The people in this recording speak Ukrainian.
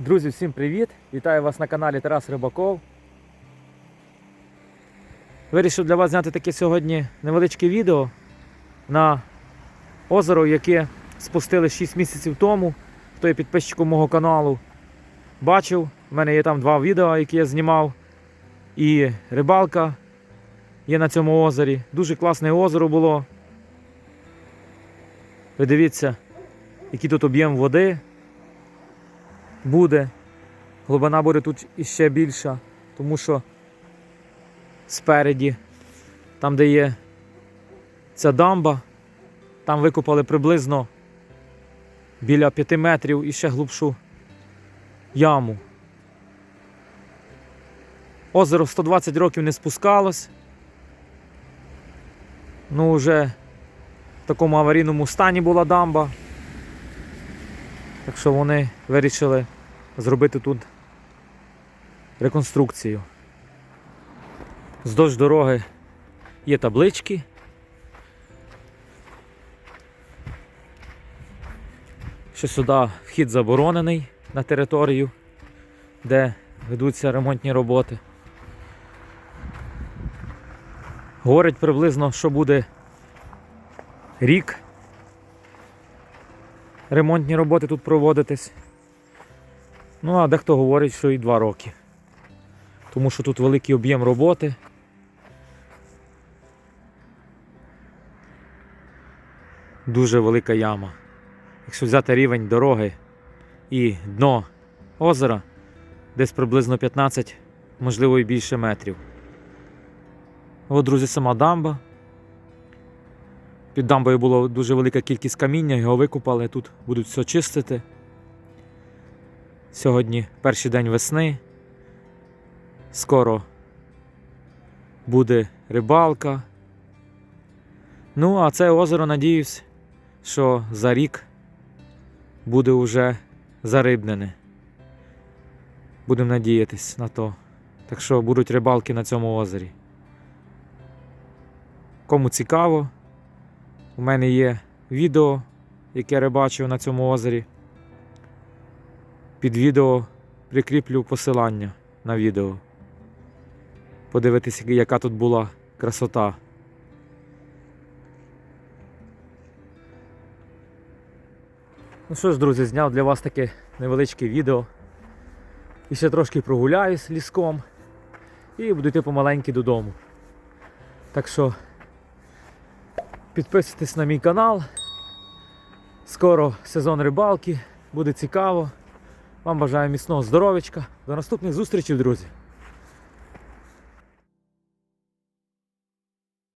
Друзі, всім привіт! Вітаю вас на каналі Тарас Рибаков. Вирішив для вас зняти таке сьогодні невеличке відео на озеро, яке спустили 6 місяців тому. Хто є підписчиком мого каналу, бачив. У мене є там два відео, які я знімав. І рибалка є на цьому озері. Дуже класне озеро було. Ви дивіться, який тут об'єм води буде. Глибина буде тут іще більша, тому що спереді, там, де є ця дамба, там викопали приблизно біля 5 метрів і ще глибшу яму. Озеро 120 років не спускалось. Ну, вже в такому аварійному стані була дамба. Так що вони вирішили зробити тут реконструкцію. Вздовж дороги є таблички. Що сюди вхід заборонений на територію, де ведуться ремонтні роботи. Говорять приблизно, що буде рік ремонтні роботи тут проводитись. Ну, а дехто говорить, що і два роки. Тому що тут великий об'єм роботи. Дуже велика яма. Якщо взяти рівень дороги і дно озера, десь приблизно 15, можливо і більше метрів. От, друзі, сама дамба. Під дамбою була дуже велика кількість каміння, його викопали, тут будуть все чистити. Сьогодні перший день весни. Скоро буде рибалка. Ну, а це озеро, надіюсь, що за рік буде вже зарибнене. Будемо надіятись на то. Так що будуть рибалки на цьому озері. Кому цікаво, у мене є відео, яке рибачив на цьому озері. Під відео прикріплю посилання на відео. Подивитися, яка тут була красота. Ну що ж, друзі, зняв для вас таке невеличке відео. І ще трошки прогуляюсь ліском і буду йти помаленьки додому. Так що підписуйтесь на мій канал. Скоро сезон рибалки, буде цікаво. Вам бажаю міцного здоров'ячка. До наступних зустрічей, друзі!